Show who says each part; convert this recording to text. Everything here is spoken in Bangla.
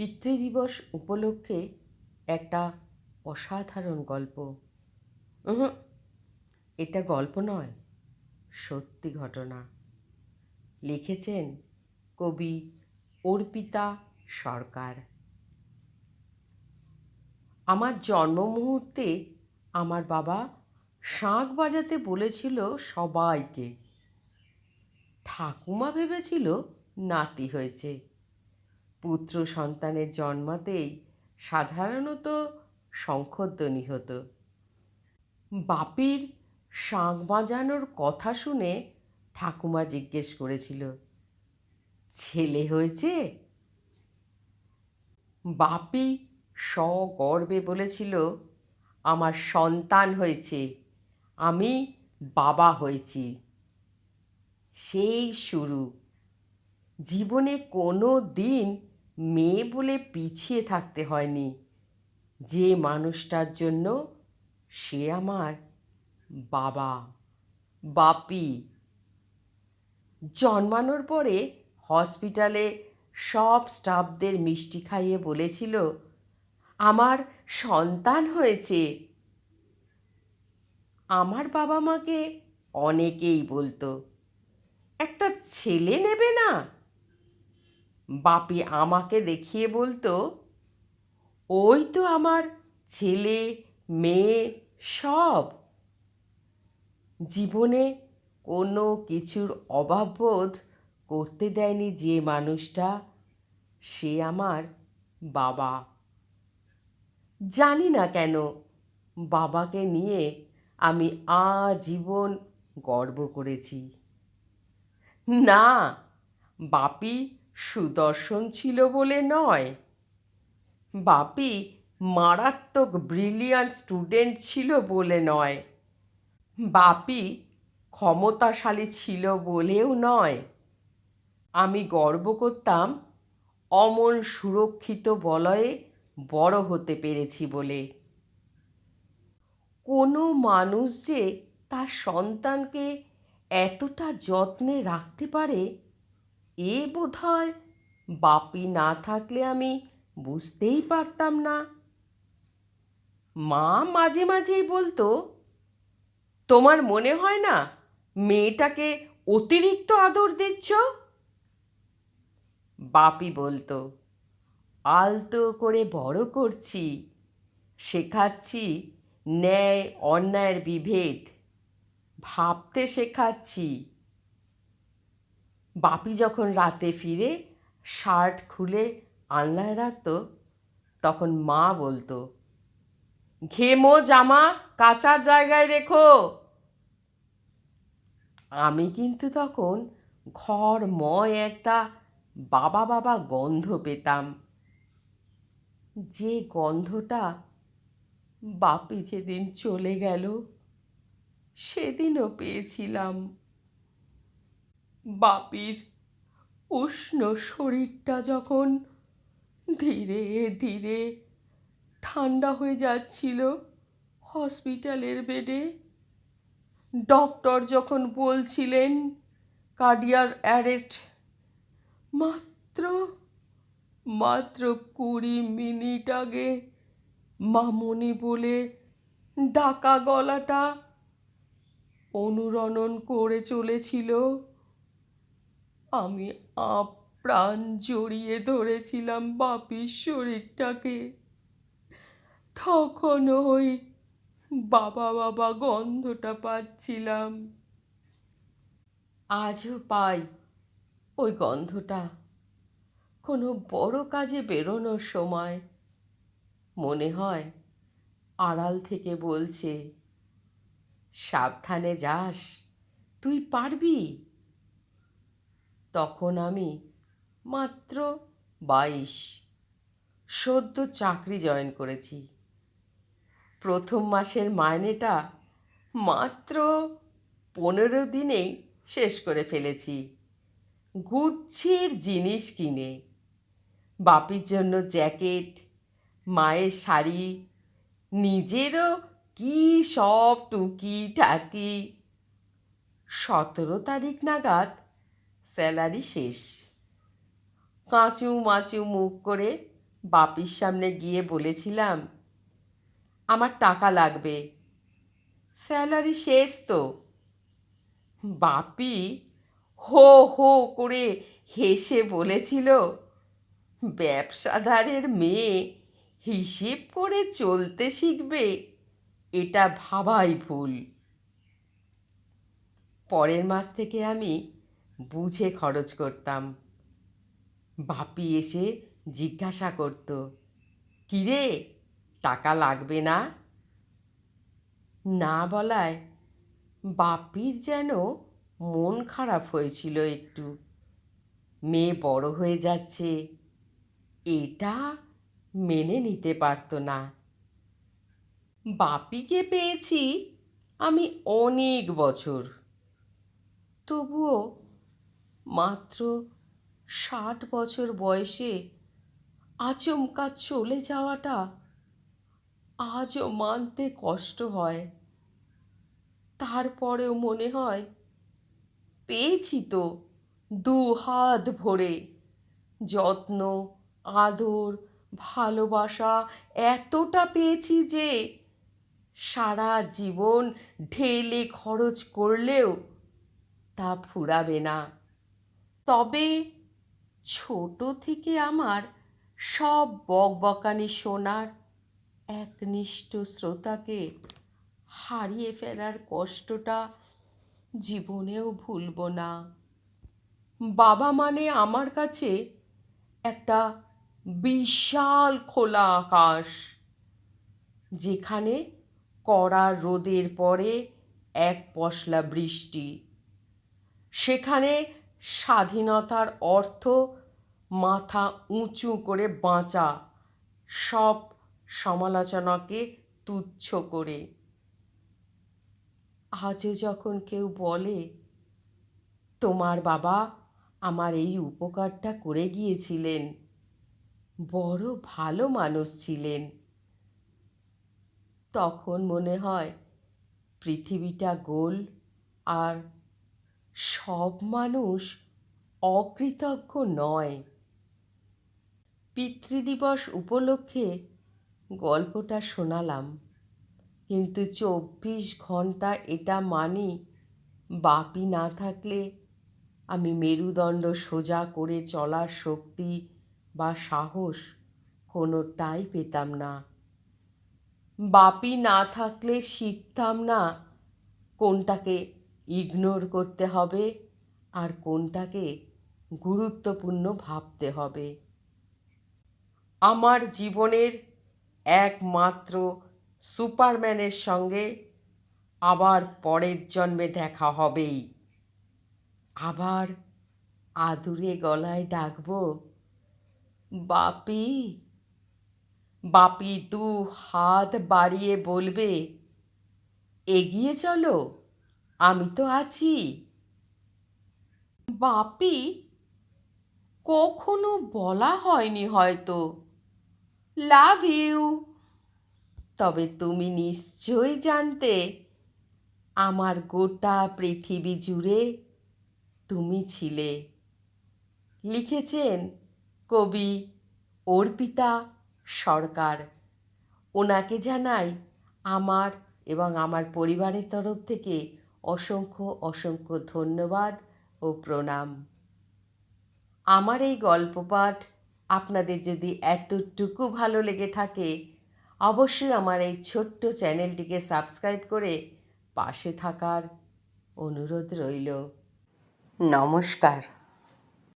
Speaker 1: পিতৃদিবস উপলক্ষে একটা অসাধারণ গল্প। এটা গল্প নয়, সত্যি ঘটনা। লিখেছেন কবি অর্পিতা সরকার। আমার জন্ম মুহূর্তে আমার বাবা শাঁখ বাজাতে বলেছিল সবাইকে। ঠাকুমা ভেবেছিল নাতি হয়েছে। পুত্র সন্তানের জন্মাতেই সাধারণত শঙ্খধ্বনি হতো বাপির শাঁখ বাজানোর কথা শুনে ঠাকুমা জিজ্ঞেস করেছিল, ছেলে হয়েছে? বাপি সগর্বে বলেছিল, আমার সন্তান হয়েছে, আমি বাবা হয়েছি। সেই শুরু। জীবনে কোনো দিন মেয়ে বলে পিছিয়ে থাকতে হয়নি। যে মানুষটার জন্য সে আমার বাবা, বাপি। জন্মানোর পরে হসপিটালে সব স্টাফদের মিষ্টি খাইয়ে বলেছিল, আমার সন্তান হয়েছে। আমার বাবা মাকে অনেকেই বলতো, একটা ছেলে নেবে না? বাপি আমাকে দেখিয়ে বলতো, ওই তো আমার ছেলে, মেয়ে, সব। জীবনে কোনো কিছুর অভাববোধ করতে দেয়নি যে মানুষটা, সে আমার বাবা। জানি না কেন বাবাকে নিয়ে আমি আজীবন গর্ব করেছি। না, বাপি সুদর্শন ছিল বলে নয়। বাপি মারাত্মক ব্রিলিয়ান্ট স্টুডেন্ট ছিল বলে নয়। বাপি ক্ষমতাশালী ছিল বলেও নয়। আমি গর্ব করতাম অমন সুরক্ষিত বলয়ে বড় হতে পেরেছি বলে। কোনো মানুষ যে তার সন্তানকে এতটা যত্নে রাখতে পারে এ বোধ বাপি না থাকলে আমি বুঝতেই পারতাম না। মা মাঝে মাঝেই বলতো, তোমার মনে হয় না মেয়েটাকে অতিরিক্ত আদর দিচ্ছ? বাপি বলতো, আলতো করে বড় করছি, শেখাচ্ছি ন্যায় অন্যায়ের বিভেদ, ভাবতে শেখাচ্ছি বাপি যখন রাতে ফিরে শার্ট খুলে আলনায় রাখতো, তখন মা বলতো, ঘেমো জামা, কাচার জায়গায় রেখো। আমি কিন্তু তখন ঘরময় একটা বাবা বাবা গন্ধ পেতাম। যে গন্ধটা বাপি যেদিন চলে গেল, সেদিনও পেয়েছিলাম। বাপির উষ্ণ শরীরটা যখন ধীরে ধীরে ঠান্ডা হয়ে যাচ্ছিল হসপিটালের বেডে, ডক্টর যখন বলছিলেন, কার্ডিয়ার অ্যারেস্ট মাত্র মাত্র কুড়ি মিনিট আগে মামনি বলে ডাকা গলাটা অনুরণন করে চলেছিল। আমি আপ্রাণ জড়িয়ে ধরেছিলাম বাপির শরীরটাকে। তখন ওই বাবা বাবা গন্ধটা পাচ্ছিলাম। আজও পাই ওই গন্ধটা। কোনো বড় কাজে বেরোনোর সময় মনে হয় আড়াল থেকে বলছে, সাবধানে যাস, তুই পারবি? তখন আমি মাত্র বাইশ সদ্য চাকরি জয়েন করেছি। প্রথম মাসের মাইনেটা মাত্র পনেরো দিনেই শেষ করে ফেলেছি। গুচ্ছের জিনিস কিনে, বাপির জন্য জ্যাকেট, মায়ের শাড়ি, নিজেরও কি সব টুকি টাকি সতেরো তারিখ নাগাদ স্যালারি শেষ। কাঁচু মাচু মুখ করে বাপির সামনে গিয়ে বলেছিলাম, আমার টাকা লাগবে। স্যালারি শেষ তো। বাপি হো হো করে হেসে বলেছিল, ব্যবসাদারের মেয়ে হিসেব করে চলতে শিখবে, এটা ভাবাই ভুল। পরের মাস থেকে আমি বুঝে খরচ করতাম। বাপি এসে জিজ্ঞাসা করত, কিরে, টাকা লাগবে না? না বলায়, বাপির যেন মন খারাপ হয়েছিল একটু। মেয়ে বড় হয়ে যাচ্ছে। এটা মেনে নিতে পারতো না। বাপিকে পেয়েছি আমি অনেক বছর। তবুও মাত্র ষাট বছর বয়সে আচমকা চলে যাওয়াটা আজও মানতে কষ্ট হয়। তারপরেও মনে হয়, পেয়েছি তো দু হাত ভরে। যত্ন, আদর, ভালোবাসা এতটা পেয়েছি যে সারা জীবন ঢেলে খরচ করলেও তা ফুরাবে না। তবে ছোট থেকে আমার সব বকবকানি শোনার একনিষ্ঠ শ্রোতাকে হারিয়ে ফেলার কষ্টটা জীবনেও ভুলব না। বাবা মানে আমার কাছে একটা বিশাল খোলা আকাশ, যেখানে কড়া রোদের পরে এক পশলা বৃষ্টি, সেখানে স্বাধীনতার অর্থ মাথা উঁচু করে বাঁচা। সব সমালোচনাকে তুচ্ছ করে। আজও যখন কেউ বলে, তোমার বাবা আমার এই উপকারটা করে গিয়েছিলেন। বড় ভালো মানুষ ছিলেন। তখন মনে হয়, পৃথিবীটা গোল আর সব মানুষ অকৃতজ্ঞ নয়। পিতৃদিবস উপলক্ষে গল্পটা শোনালাম। কিন্তু চব্বিশ ঘণ্টা এটা মানি, বাপি না থাকলে আমি মেরুদণ্ড সোজা করে চলার শক্তি বা সাহস কোনোটাই পেতাম না। বাপি না থাকলে শিখতাম না কোনটাকে ইগনোর করতে হবে আর কোনটাকে গুরুত্বপূর্ণ ভাবতে হবে। আমার জীবনের একমাত্র সুপারম্যানের সঙ্গে আবার পরের জন্মে দেখা হবেই। আবার আদুরে গলায় ডাকবো, বাপি বাপি, দু হাত বাড়িয়ে বলবে, এগিয়ে চলো। আমি তো আছি। বাপি, কখনো বলা হয়নি হয়তো। Love you. তবে তুমি নিশ্চয়ই জানতে, আমার গোটা পৃথিবী জুড়ে তুমি ছিলে। লিখেছেন কবি অর্পিতা সরকার। ওনাকে জানাই আমার এবং আমার পরিবারের তরফ থেকে অসংখ্য অসংখ্য ধন্যবাদ ও প্রণাম। আমার এই গল্প পাঠ আপনাদের যদি এতটুকু ভালো লেগে থাকে, অবশ্যই আমার এই ছোট্ট চ্যানেলটিকে সাবস্ক্রাইব করে পাশে থাকার অনুরোধ রইল। নমস্কার।